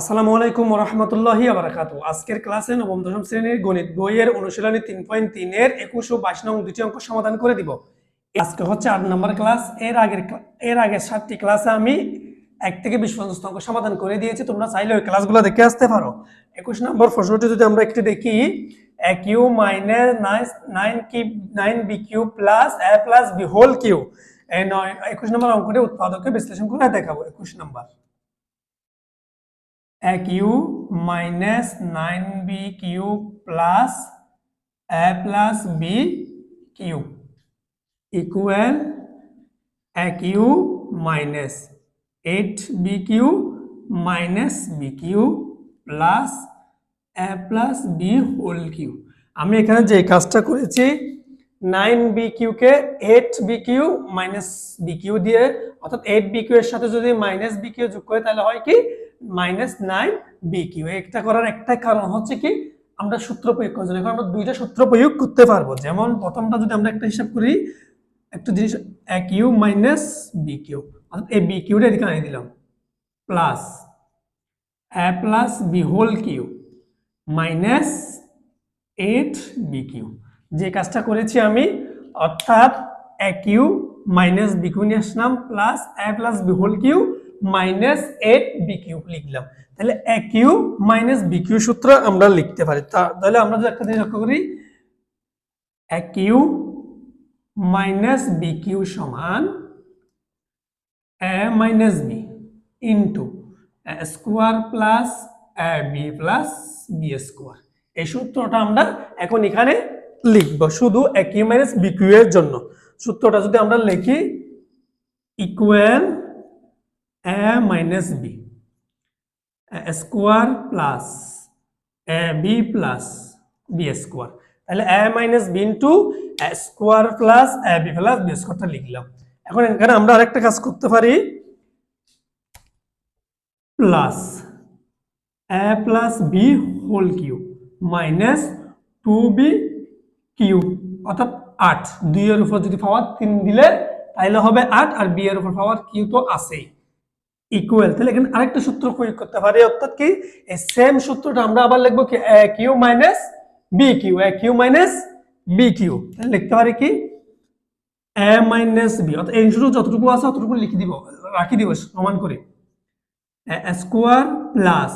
আসসালামু আলাইকুম রহমতুল্লাহি আবরাকাত আজকের ক্লাসে নবম, দশম শ্রেণির গণিত বইয়ের অনুশীলনী তিন পয়েন্ট তিনের একুশ ও বাইশ নং দুটি অঙ্ক সমাধান করে দিব। আজকে হচ্ছে আট নম্বর ক্লাস। এর আগের এর আগের সাতটি ক্লাসে আমি এক থেকে বিশ পর্যন্ত অঙ্ক সমাধান করে দিয়েছি। তোমরা চাইলে ওই ক্লাসগুলো দেখে আসতে পারো। একুশ নম্বর প্রশ্নটি যদি আমরা একটু দেখি, a cube minus nine nine কি nine b cube plus a plus b whole cube এই নয় একুশ নম্বর অঙ্কটি উৎপাদককে বিশ্লেষণ করে দেখাবো। একুশ নম্বর। Cube minus nine b cube plus a plus b cube equal a cube minus eight b cube minus b cube plus a plus b whole cube. আমি এখানে যে কাজটা করেছি, nine b কিউকে eight b cube minus b cube দিয়ে, অর্থাৎ eight b cube এর সাথে যদি মাইনাস বি কিউ যোগ করে, তাহলে হয় কি? মাইনাস নাইন বি কিউ একটা করার একটাই কারণ হচ্ছে কি, আমরা সূত্র প্রয়োগ করছি এখন আমরা দুইটা সূত্র প্রয়োগ করতে পারব, যেমন প্রথমটা যদি আমরা একটা হিসাব করি, একটা জিনিস a cube minus b cube. অর্থাৎ এই বি কিউটা এদিকে আনিয়ে দিলাম। Plus a plus b whole cube minus eight b cube. যে কাজটা করেছি আমি, অর্থাৎ a cube minus b cube নিয়ে আসলাম plus a plus b whole cube minus eight b cube লিখলাম। তাহলে a cube minus b cube সূত্র আমরা লিখতে পারি। তাহলে আমরা যদি একটা জিনিস লক্ষ্য করি a cube minus b cube সমান a minus b into square plus a b plus b square এই সূত্রটা আমরা এখন এখানে লিখব, শুধু a cube minus b cube এর জন্য। সূত্রটা যদি আমরা লিখি equal a minus b square plus a b plus b square তাহলে a minus b into square plus a b plus b স্কোয়ারটা লিখলাম। এখন এখানে আমরা আরেকটা কাজ করতে পারি। Plus a plus b whole cube minus two b cube অর্থাৎ আট। দুইয়ের উপর যদি পাওয়ার তিন দিলে তাহলে হবে আট, আর বি এর উপর পাওয়ার কিউ তো আছেই। ইকুয়াল তাহলে এখানে আরেকটা সূত্র প্রয়োগ করতে পারি অর্থাৎ কি? এই সেম সূত্রটা আমরা আবার লিখব কি? A cube minus b cube a cube minus b cube তাহলে লিখতে পারি কি? এ মাইনাস বি অর্থাৎ এই সূত্র যতটুকু আছে ততটুকু লিখে দিব, রাখি দিব, সমান করে। A square plus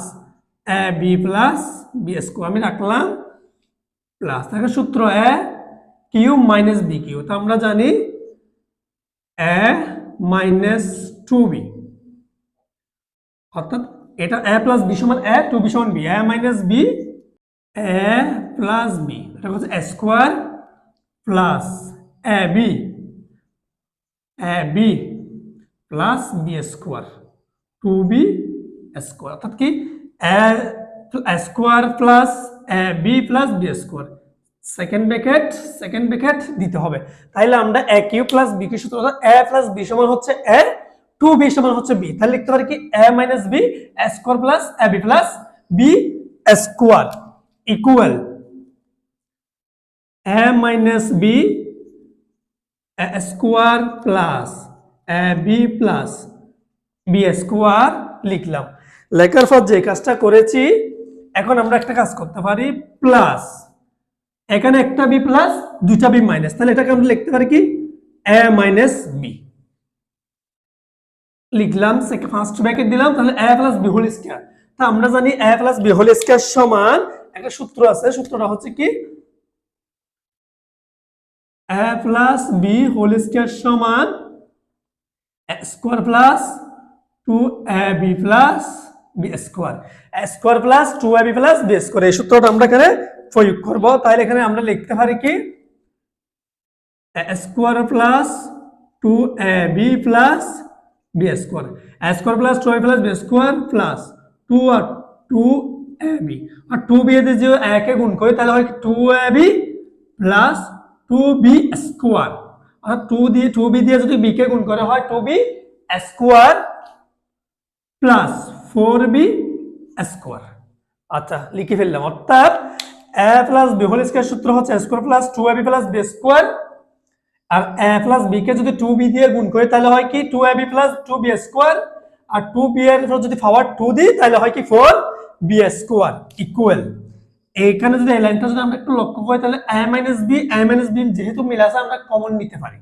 a b plus b square আমি রাখলাম প্লাস তাহলে সূত্র a cube minus b cube তো আমরা জানি এ মাইনাস টু বি অর্থাৎ এটা এ প্লাস বি সমান এ টু বি সমান b a minus b a plus b এটা হচ্ছে a square plus a b a b plus b square two b square অর্থাৎ কি? A square plus a b plus b square second bracket second bracket দিতে হবে। তাহলে আমরা a cube plus b cube সূত্র a plus b সমান হচ্ছে এ two b সমান হচ্ছে বি। তাহলে লিখতে পারি কি? A minus b square plus a b plus b square equal a minus b square plus a b plus b square লিখলাম। লেখার পর যে কাজটা করেছি, এখন আমরা একটা কাজ করতে পারি প্লাস এখানে একটা বি প্লাস দুইটা বি মাইনাস তাহলে এটাকে আমরা লিখতে পারি কি? এ মাইনাস বি লিখলাম ফার্স্ট ব্র্যাকেট দিলাম, তাহলে a plus b whole square তা আমরা জানি a plus b whole square সমান, একটা সূত্র আছে, সূত্রটা হচ্ছে কি? A plus b whole square সমান square plus two a b plus b square square plus two a b plus b square এই সূত্রটা আমরা এখানে প্রয়োগ করব। তাহলে এখানে আমরা লিখতে পারি কি? Square plus two a b plus b square. Square plus two a plus b square plus two R two A b. আর টু বি দিয়ে যে একে গুণ করি, তাহলে হয় two a b plus two b square. R two দিয়ে, two b দিয়ে যদি বি কে গুণ করে, হয় two b square plus four b square. আচ্ছা লিখে ফেললাম। অর্থাৎ a plus b whole square সূত্র হচ্ছে square plus two a b plus b square R a plus b কে যদি টু বি দিয়ে গুণ করি, তাহলে হয় কি? Two a b plus two b square R two b এর যদি পাওয়ার টু দিই, তাহলে হয় কি? ফোর বি স্কোয়ার ইকুয়াল এইখানে যদি, এই লাইনটা যদি আমরা একটু লক্ষ্য করি, তাহলে a minus b a minus b যেহেতু মিল আছে, আমরা কমন নিতে পারি।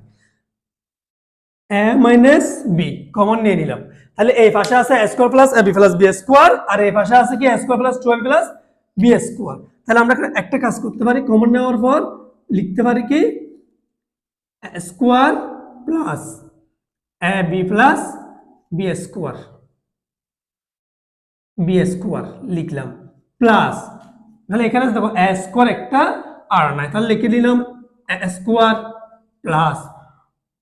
এ মাইনাস বি কমন নিয়ে নিলাম। তাহলে এই পাশে আছে a square plus a b plus b square আর এই পাশে আছে কি? A square plus twelve plus b square তাহলে আমরা একটা কাজ করতে পারি কমন নেওয়ার পর লিখতে পারি কি? Square plus a b plus b square b square লিখলাম। প্লাস তাহলে এখানে দেখো এ স্কোয়ার একটা আর নাই, তাহলে লিখে দিলাম a square plus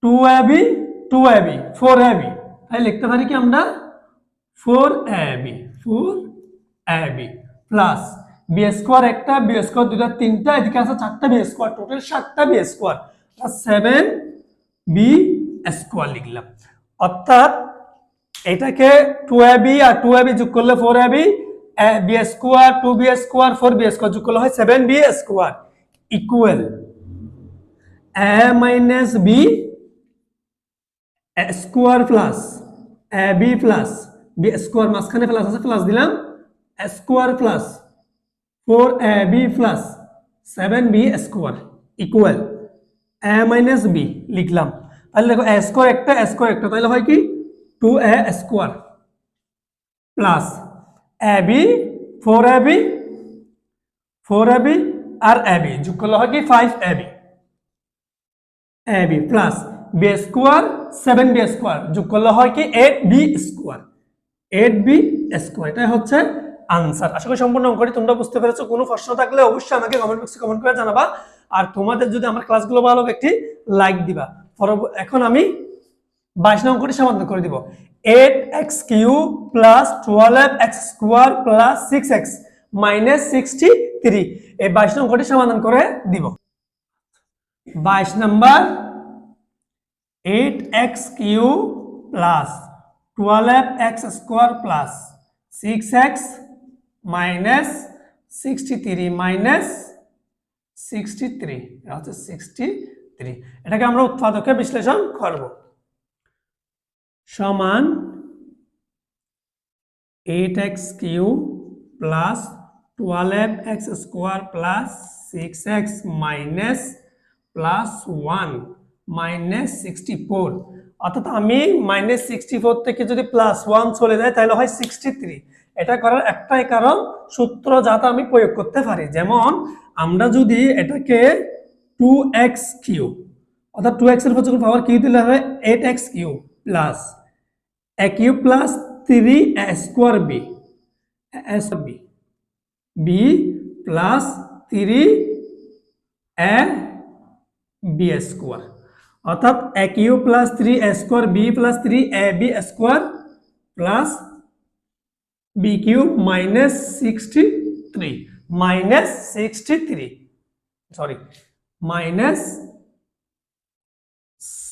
two a b two a b four a b তাহলে লিখতে পারি কি আমরা? Four a b four a b plus b square একটা বি স্কোয়ার দুটা তিনটা, এদিকে আছে চারটা বি স্কোয়ার টোটাল সাতটা b square seven b square লিখলাম। অর্থাৎ এটাকে টু এ বি আর টু এ বি যোগ করলে four a b b square two b square four b square যোগ করলে হয় seven b square equal a minus b square plus a b plus b square মাঝখানে প্লাস আছে প্লাস দিলাম square plus four a b plus seven b square equal a minus b লিখলাম। তাহলে দেখো এ square একটা এ স্কোয়ার একটা। তাহলে হয় কি? Two a square plus a b four a b four a b R a b যোগ করলে হয় কি? Five a b a b plus b square seven b square যোগ করলে হয় কি? Eight b square eight b square এটাই হচ্ছে আনসার আশা করি সম্পূর্ণ অঙ্কটি তোমরা বুঝতে পেরেছ। কোনো প্রশ্ন থাকলে অবশ্যই আমাকে কমেন্ট বক্সে কমেন্ট করে জানাবা। আর তোমাদের যদি আমার ক্লাসগুলো ভালো লাগে, একটি লাইক দিবা। এখন আমি বাইশ নং অঙ্কটি সমাধান করে দিব। Eight x cube plus twelve x square plus six x minus sixty three এই বাইশ নং অঙ্কটি সমাধান করে দিব। বাইশ number eight x cube plus twelve x square plus six x minus sixty three minus sixty three, এটা হচ্ছে সিক্সটি থ্রি। এটাকে আমরা উৎপাদকে বিশ্লেষণ করব। সমান eight x cube plus twelve x square plus six x minus plus one minus sixty four. অর্থাৎ আমি মাইনাস সিক্সটি ফোর থেকে যদি প্লাস ওয়ান চলে যায়, তাহলে হয় সিক্সটি থ্রি। এটা করার একটাই কারণ সূত্র যাতে আমি প্রয়োগ করতে পারি। যেমন আমরা যদি এটাকে টু এক্স কিউ অর্থাৎ টু এক্সের উপর যখন পাওয়ার কিউ দিলে হবে eight x cube plus a cube plus three square b s b b plus three a b square অর্থাৎ a cube plus three square b plus three a b square plus b cube minus sixty three minus sixty three sorry minus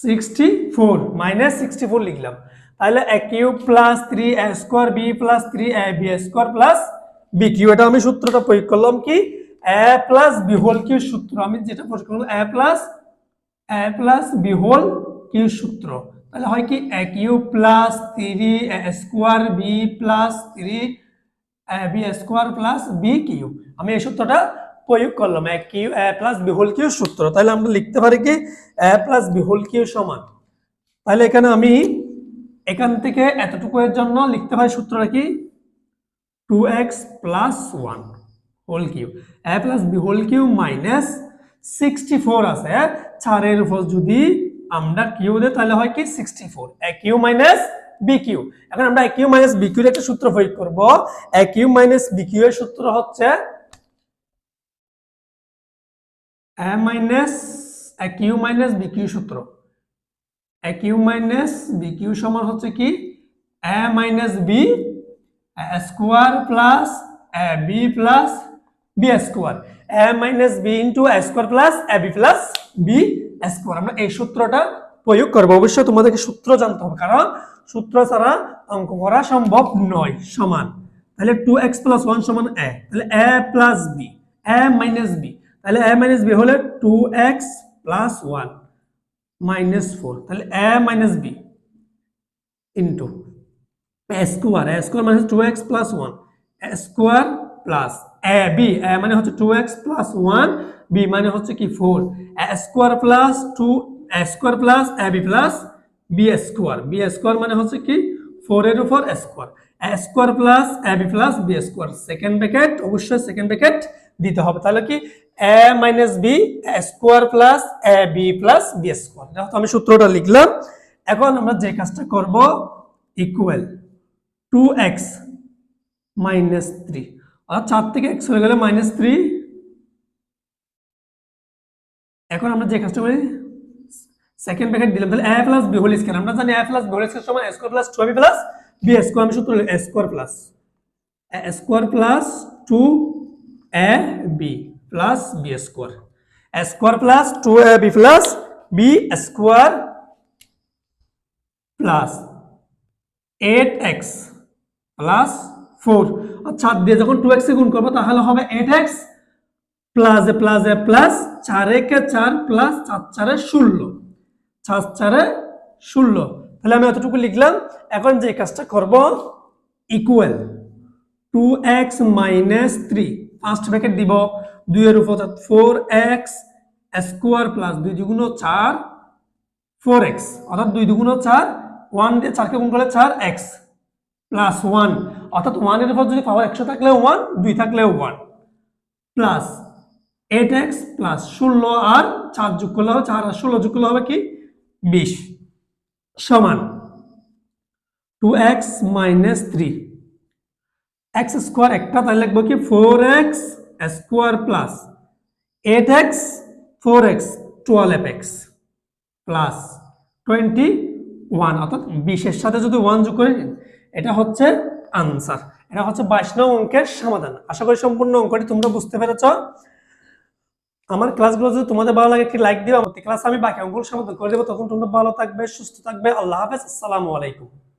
sixty four minus sixty four লিখলাম। তাহলে a cube plus three a square b plus three a b square plus b cube এটা আমি সূত্রটা প্রয়োগ করলাম কি? A plus b whole cube সূত্র। আমি যেটা প্রয়োগ করলাম a plus a plus b whole cube সূত্র। তাহলে হয় কি a cube plus three square b plus three b square plus b cube আমি এই সূত্রটা প্রয়োগ করলাম, এক cube a plus b whole cube সূত্র। তাহলে আমরা লিখতে পারি কি a plus b whole cube সমান। তাহলে এখানে আমি এখান থেকে এতটুকু এর জন্য লিখতে পারি সূত্রটা কি? Two x plus one whole cube a plus b whole cube minus sixty four আছে? চারের উপর যদি আমরা কিউ দেয় তাহলে হয় কি? Sixty four a cube minus b cube এখন আমরা কিউ মাইনাস বি কিউর একটা সূত্র প্রয়োগ করব। A cube minus b cube এর সূত্র হচ্ছে a minus a cube minus b cube সূত্র। A cube minus b cube সমান হচ্ছে কি? A minus b square plus a b plus b square a minus b into square plus a b plus b square আমরা এই সূত্রটা প্রয়োগ করব। অবশ্যই তোমাদেরকে সূত্র জানতে হবে, কারণ সূত্র ছাড়া অঙ্ক করা সম্ভব নয় সমান। তাহলে টু এক্স প্লাস ওয়ান সমান এ তাহলে a plus b a minus b তাহলে এ মাইনাস বি হলে two x plus one minus four তাহলে a minus b into square square মানে two x plus one square plus a b মানে হচ্ছে two x plus one b মানে হচ্ছে কি four square plus two square plus b plus b square b square মানে হচ্ছে কি four এর উপর square square plus b plus b square second bracket অবশ্যই সেকেন্ড ব্র্যাকেট দিতে হবে। তাহলে কি a minus b square plus a b plus b square আমি সূত্রটা লিখলাম। এখন আমরা যে কাজটা করব equal to x minus three অর্থাৎ চার থেকে এক্স হয়ে গেলে মাইনাস থ্রি এখন আমরা যে কাজটা করি সেকেন্ড ব্র্যাকেট দিলাম, তাহলে a plus b whole square আমরা জানি a plus b whole square সমান square plus two b plus b square আমি সূত্র লিখি square plus a square plus two a b plus b square square plus two a b plus b square plus eight x plus four. আর চার দিয়ে যখন two এক্সে গুণ করব, তাহলে হবে eight x plus a plus a plus চার একে চার প্লাস চার চারে ষোলো। চার চারে ষোলো। তাহলে আমি এতটুকু লিখলাম, এখন যে কাজটা করব equal to x minus three first bracket দিব দুইয়ের উপর ফোর এক্স স্কোয়ার প্লাস দুই দুগুণ চার ফোর এক্স অর্থাৎ দুই দুগুণ চার ওয়ান দিয়ে চারকে গুণ করলে চার এক্স প্লাস ওয়ান অর্থাৎ ওয়ানের উপর যদি পাওয়ার একশো থাকলে ওয়ান দুই থাকলে one plus eight x plus ষোলো আর চার যোগ করলে হবে চার, আর ষোলো যোগ করলে হবে কি? বিশ। সমান two x minus three x square একটা তাই লিখব কি? Four x square plus eight x four x twelve x plus twenty one অর্থাৎ বিশের সাথে যদি ওয়ান যোগ করি, এটা হচ্ছে আনসার এটা হচ্ছে বাইশ নং অঙ্কের সমাধান। আশা করি সম্পূর্ণ অঙ্কটি তোমরা বুঝতে পেরেছ। আমার ক্লাসগুলো যদি তোমাদের ভালো লাগে, একটি লাইক দিও। আমার ক্লাস আমি বাকি অঙ্কগুলো সমাধান করে দেবো। তখন তোমরা ভালো থাকবে, সুস্থ থাকবে। আল্লাহ হাফেজ। আসসালামু আলাইকুম।